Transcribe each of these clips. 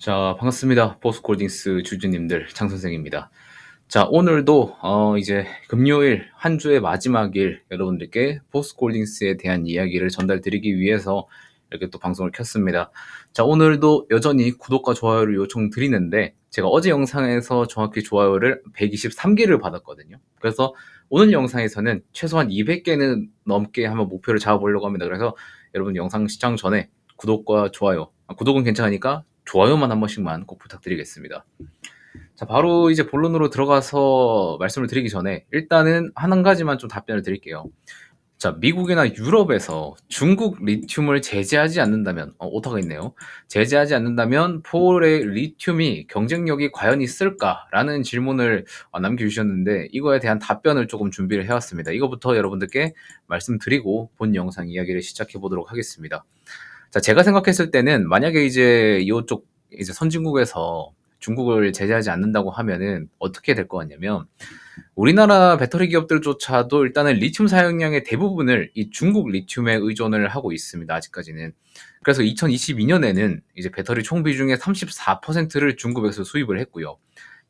자, 반갑습니다. 포스콜딩스 주주님들, 장 선생입니다. 자, 오늘도 어, 이제 금요일 한 주의 마지막 일 여러분들께 포스콜딩스에 대한 이야기를 전달 드리기 위해서 이렇게 또 방송을 켰습니다. 자, 오늘도 여전히 구독과 좋아요를 요청 드리는데 제가 어제 영상에서 정확히 좋아요를 123개를 받았거든요. 그래서 오늘 영상에서는 최소한 200개는 넘게 한번 목표를 잡아보려고 합니다. 그래서 여러분 영상 시청 전에 구독과 좋아요, 아, 구독은 괜찮으니까 좋아요만 한 번씩만 꼭 부탁드리겠습니다. 자, 바로 이제 본론으로 들어가서 말씀을 드리기 전에 일단은 한 가지만 좀 답변을 드릴게요. 자, 미국이나 유럽에서 중국 리튬을 제재하지 않는다면, 어, 오타가 있네요. 제재하지 않는다면 폴의 리튬이 경쟁력이 과연 있을까라는 질문을 어, 남겨주셨는데 이거에 대한 답변을 조금 준비를 해왔습니다. 이거부터 여러분들께 말씀드리고 본 영상 이야기를 시작해 보도록 하겠습니다. 자, 제가 생각했을 때는 만약에 이제 이쪽 이제 선진국에서 중국을 제재하지 않는다고 하면은 어떻게 될 것 같냐면 우리나라 배터리 기업들조차도 일단은 리튬 사용량의 대부분을 이 중국 리튬에 의존을 하고 있습니다. 아직까지는. 그래서 2022년에는 이제 배터리 총 비중의 34%를 중국에서 수입을 했고요.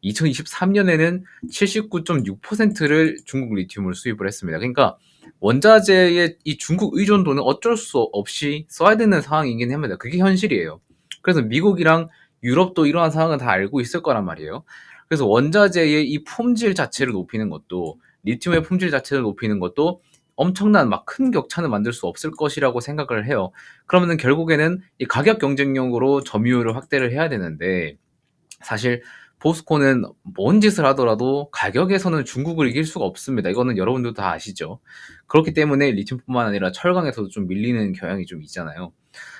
2023년에는 79.6%를 중국 리튬을 수입을 했습니다. 그러니까 원자재의 이 중국 의존도는 어쩔 수 없이 써야 되는 상황이긴 합니다. 그게 현실이에요. 그래서 미국이랑 유럽도 이러한 상황은 다 알고 있을 거란 말이에요. 그래서 원자재의 이 품질 자체를 높이는 것도 리튬의 품질 자체를 높이는 것도 엄청난 막 큰 격차는 만들 수 없을 것이라고 생각을 해요. 그러면은 결국에는 이 가격 경쟁력으로 점유율을 확대를 해야 되는데 사실 포스코는 뭔 짓을 하더라도 가격에서는 중국을 이길 수가 없습니다. 이거는 여러분도 다 아시죠. 그렇기 때문에 리튬뿐만 아니라 철강에서도 좀 밀리는 경향이 좀 있잖아요.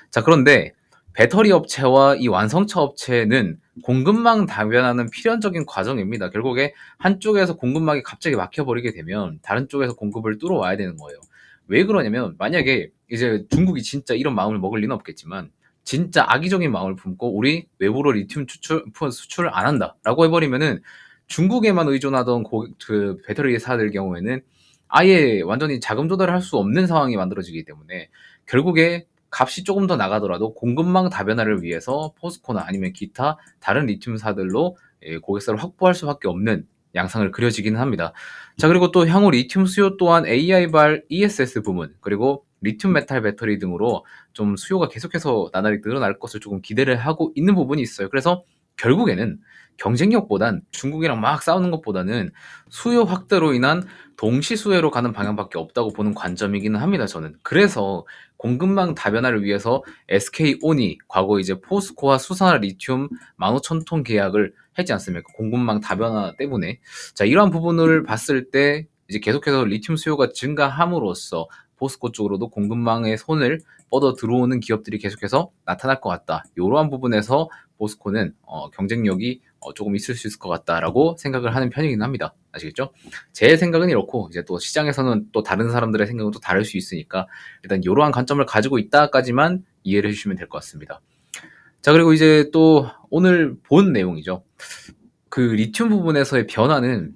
자, 그런데 배터리 업체와 이 완성차 업체는 공급망 다변화는 필연적인 과정입니다. 결국에 한쪽에서 공급망이 갑자기 막혀버리게 되면 다른 쪽에서 공급을 뚫어와야 되는 거예요. 왜 그러냐면 만약에 이제 중국이 진짜 이런 마음을 먹을 리는 없겠지만 진짜 악의적인 마음을 품고 우리 외부로 리튬 추출, 수출을 안 한다라고 해버리면은 중국에만 의존하던 고, 그 배터리 회사들 경우에는 아예 완전히 자금 조달을 할 수 없는 상황이 만들어지기 때문에 결국에 값이 조금 더 나가더라도 공급망 다변화를 위해서 포스코나 아니면 기타 다른 리튬사들로 예, 고객사를 확보할 수밖에 없는 양상을 그려지기는 합니다. 자 그리고 또 향후 리튬 수요 또한 AI발 ESS 부문 그리고 리튬 메탈 배터리 등으로 좀 수요가 계속해서 나날이 늘어날 것을 조금 기대를 하고 있는 부분이 있어요. 그래서 결국에는 경쟁력보단 중국이랑 막 싸우는 것보다는 수요 확대로 인한 동시 수혜로 가는 방향밖에 없다고 보는 관점이기는 합니다. 저는 그래서 공급망 다변화를 위해서 SK온이 과거 이제 포스코와 수산화 리튬 15,000톤 계약을 했지 않습니까? 공급망 다변화 때문에 자 이러한 부분을 봤을 때 이제 계속해서 리튬 수요가 증가함으로써 포스코 쪽으로도 공급망에 손을 뻗어 들어오는 기업들이 계속해서 나타날 것 같다. 이러한 부분에서 포스코는 어, 경쟁력이 어, 조금 있을 수 있을 것 같다라고 생각을 하는 편이긴 합니다. 아시겠죠? 제 생각은 이렇고 이제 또 시장에서는 또 다른 사람들의 생각은 또 다를 수 있으니까 일단 이러한 관점을 가지고 있다까지만 이해를 해주시면 될 것 같습니다. 자 그리고 이제 또 오늘 본 내용이죠. 그 리튬 부분에서의 변화는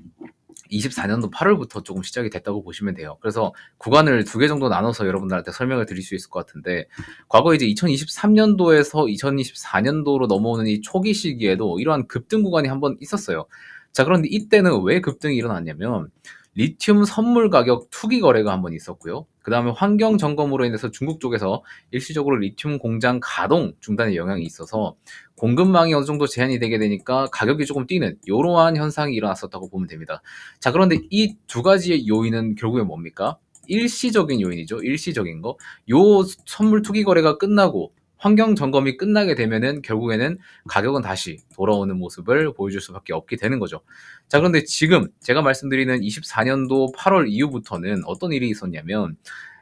24년도 8월부터 조금 시작이 됐다고 보시면 돼요. 그래서 구간을 두 개 정도 나눠서 여러분들한테 설명을 드릴 수 있을 것 같은데, 과거 이제 2023년도에서 2024년도로 넘어오는 이 초기 시기에도 이러한 급등 구간이 한번 있었어요. 자, 그런데 이때는 왜 급등이 일어났냐면, 리튬 선물 가격 투기 거래가 한 번 있었고요. 그 다음에 환경 점검으로 인해서 중국 쪽에서 일시적으로 리튬 공장 가동 중단의 영향이 있어서 공급망이 어느 정도 제한이 되게 되니까 가격이 조금 뛰는 이러한 현상이 일어났었다고 보면 됩니다. 자, 그런데 이 두 가지의 요인은 결국에 뭡니까? 일시적인 요인이죠. 일시적인 거. 요 선물 투기 거래가 끝나고 환경 점검이 끝나게 되면은 결국에는 가격은 다시 돌아오는 모습을 보여줄 수밖에 없게 되는 거죠. 자, 그런데 지금 제가 말씀드리는 24년도 8월 이후부터는 어떤 일이 있었냐면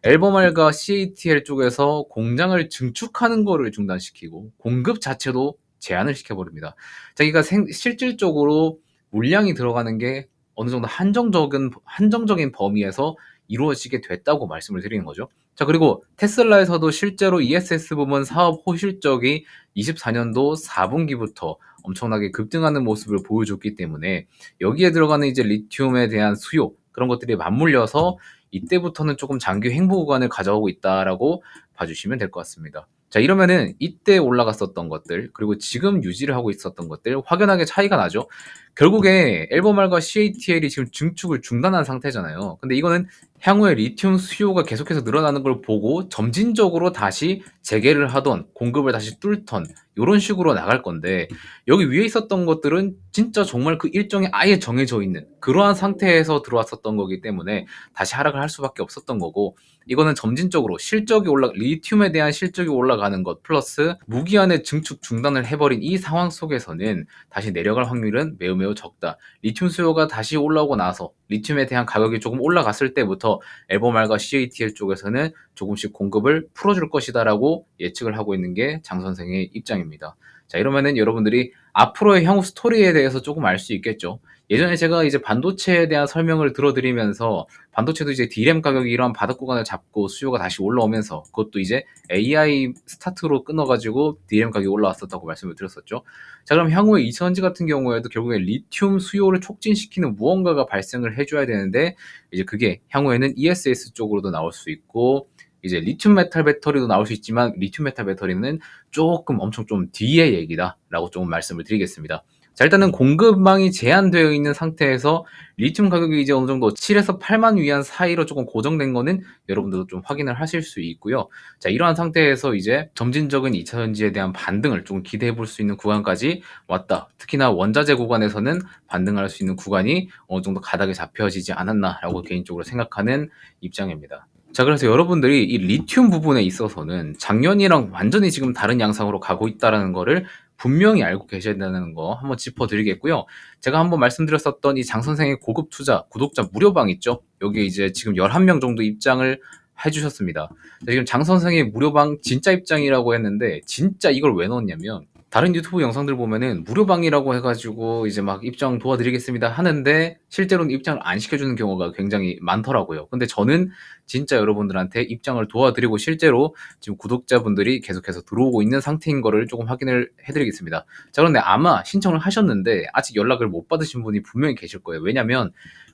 앨범알과 CATL 쪽에서 공장을 증축하는 거를 중단시키고 공급 자체도 제한을 시켜버립니다. 자기가 생, 실질적으로 물량이 들어가는 게 어느 정도 한정적인 한정적인 범위에서 이루어지게 됐다고 말씀을 드리는 거죠. 자, 그리고 테슬라에서도 실제로 ESS 부문 사업 호실적이 24년도 4분기부터 엄청나게 급등하는 모습을 보여줬기 때문에 여기에 들어가는 이제 리튬에 대한 수요 그런 것들이 맞물려서 이때부터는 조금 장기 행보 구간을 가져오고 있다라고 봐주시면 될 것 같습니다. 자, 이러면은 이때 올라갔었던 것들, 그리고 지금 유지를 하고 있었던 것들 확연하게 차이가 나죠. 결국에 엘버말과 CATL이 지금 증축을 중단한 상태잖아요. 근데 이거는 향후에 리튬 수요가 계속해서 늘어나는 걸 보고 점진적으로 다시 재개를 하던 공급을 다시 뚫던 이런 식으로 나갈 건데 여기 위에 있었던 것들은 진짜 정말 그 일정이 아예 정해져 있는 그러한 상태에서 들어왔었던 거기 때문에 다시 하락을 할 수밖에 없었던 거고 이거는 점진적으로 실적이 올라 리튬에 대한 실적이 올라가는 것 플러스 무기한의 증축 중단을 해버린 이 상황 속에서는 다시 내려갈 확률은 매우 매우 적다. 리튬 수요가 다시 올라오고 나서 리튬에 대한 가격이 조금 올라갔을 때부터 엘버말과 CATL 쪽에서는 조금씩 공급을 풀어줄 것이다라고 예측을 하고 있는 게 장 선생의 입장입니다. 자 이러면은 여러분들이 앞으로의 향후 스토리에 대해서 조금 알 수 있겠죠. 예전에 제가 이제 반도체에 대한 설명을 들어드리면서 반도체도 이제 D램 가격이 이런 바닥 구간을 잡고 수요가 다시 올라오면서 그것도 이제 AI 스타트로 끊어가지고 D램 가격이 올라왔었다고 말씀을 드렸었죠. 자 그럼 향후에 이천지 같은 경우에도 결국에 리튬 수요를 촉진시키는 무언가가 발생을 해줘야 되는데 이제 그게 향후에는 ESS 쪽으로도 나올 수 있고 이제 리튬 메탈 배터리도 나올 수 있지만 리튬 메탈 배터리는 조금 엄청 좀 뒤의 얘기다라고 조금 말씀을 드리겠습니다. 자, 일단은 공급망이 제한되어 있는 상태에서 리튬 가격이 이제 어느 정도 7에서 8만 위안 사이로 조금 고정된 거는 여러분들도 좀 확인을 하실 수 있고요. 자, 이러한 상태에서 이제 점진적인 2차전지에 대한 반등을 좀 기대해 볼 수 있는 구간까지 왔다. 특히나 원자재 구간에서는 반등할 수 있는 구간이 어느 정도 가닥에 잡혀지지 않았나라고 개인적으로 생각하는 입장입니다. 자, 그래서 여러분들이 이 리튬 부분에 있어서는 작년이랑 완전히 지금 다른 양상으로 가고 있다라는 거를 분명히 알고 계셔야 된다는 거 한번 짚어드리겠고요. 제가 한번 말씀드렸었던 이 장 선생의 고급 투자 구독자 무료방 있죠? 여기 이제 지금 11명 정도 입장을 해주셨습니다. 지금 장 선생의 무료방 진짜 입장이라고 했는데 진짜 이걸 왜 넣었냐면 다른 유튜브 영상들 보면은 무료방이라고 해 가지고 이제 막 입장 도와드리겠습니다 하는데 실제로는 입장을 안 시켜 주는 경우가 굉장히 많더라고요. 근데 저는 진짜 여러분들한테 입장을 도와드리고 실제로 지금 구독자분들이 계속해서 들어오고 있는 상태인 거를 조금 확인을 해 드리겠습니다. 자, 그런데 아마 신청을 하셨는데 아직 연락을 못 받으신 분이 분명히 계실 거예요. 왜냐면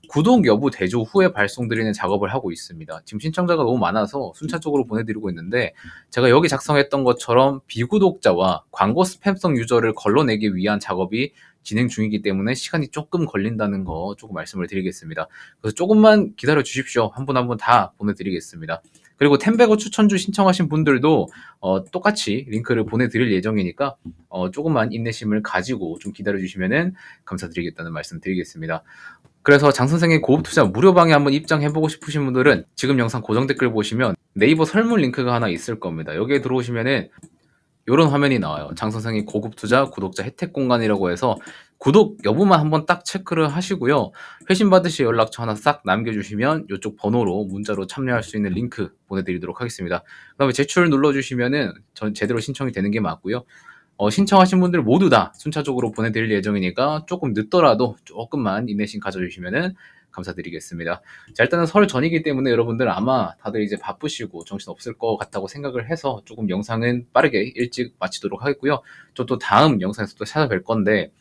구독 여부 대조 후에 발송드리는 작업을 하고 있습니다. 지금 신청자가 너무 많아서 순차적으로 보내 드리고 있는데 제가 여기 작성했던 것처럼 비구독자와 광고 스팸 성 유저를 걸러내기 위한 작업이 진행 중이기 때문에 시간이 조금 걸린다는 거 조금 말씀을 드리겠습니다. 그래서 조금만 기다려 주십시오. 한 분 한 분 다 보내드리겠습니다. 그리고 템베거 추천주 신청하신 분들도 어, 똑같이 링크를 보내드릴 예정이니까 어, 조금만 인내심을 가지고 좀 기다려 주시면 감사드리겠다는 말씀 드리겠습니다. 그래서 장 선생의 고급 투자 무료방에 한번 입장해보고 싶으신 분들은 지금 영상 고정 댓글 보시면 네이버 설문 링크가 하나 있을 겁니다. 여기에 들어오시면은 이런 화면이 나와요. 장 선생의 고급 투자 구독자 혜택 공간이라고 해서 구독 여부만 한번 딱 체크를 하시고요. 회신 받으실 연락처 하나 싹 남겨주시면 이쪽 번호로 문자로 참여할 수 있는 링크 보내드리도록 하겠습니다. 그 다음에 제출 눌러주시면은 전 제대로 신청이 되는 게 맞고요. 어, 신청하신 분들 모두 다 순차적으로 보내드릴 예정이니까 조금 늦더라도 조금만 인내심 가져주시면 감사드리겠습니다. 자, 일단은 설 전이기 때문에 여러분들 아마 다들 이제 바쁘시고 정신 없을 것 같다고 생각을 해서 조금 영상은 빠르게 일찍 마치도록 하겠고요. 저 또 다음 영상에서 또 찾아뵐 건데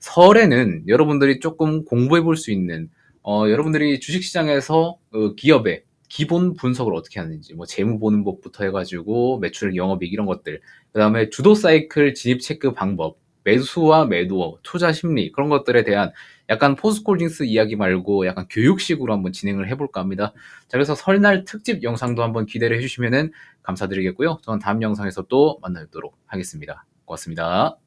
설에는 여러분들이 조금 공부해 볼 수 있는 어, 여러분들이 주식시장에서 어, 기업의 기본 분석을 어떻게 하는지, 뭐 재무 보는 법부터 해가지고 매출, 영업이익 이런 것들, 그 다음에 주도 사이클 진입 체크 방법, 매수와 매도, 투자 심리 그런 것들에 대한 약간 포스콜딩스 이야기 말고 약간 교육식으로 한번 진행을 해볼까 합니다. 자, 그래서 설날 특집 영상도 한번 기대를 해주시면 감사드리겠고요. 저는 다음 영상에서 또 만나뵙도록 하겠습니다. 고맙습니다.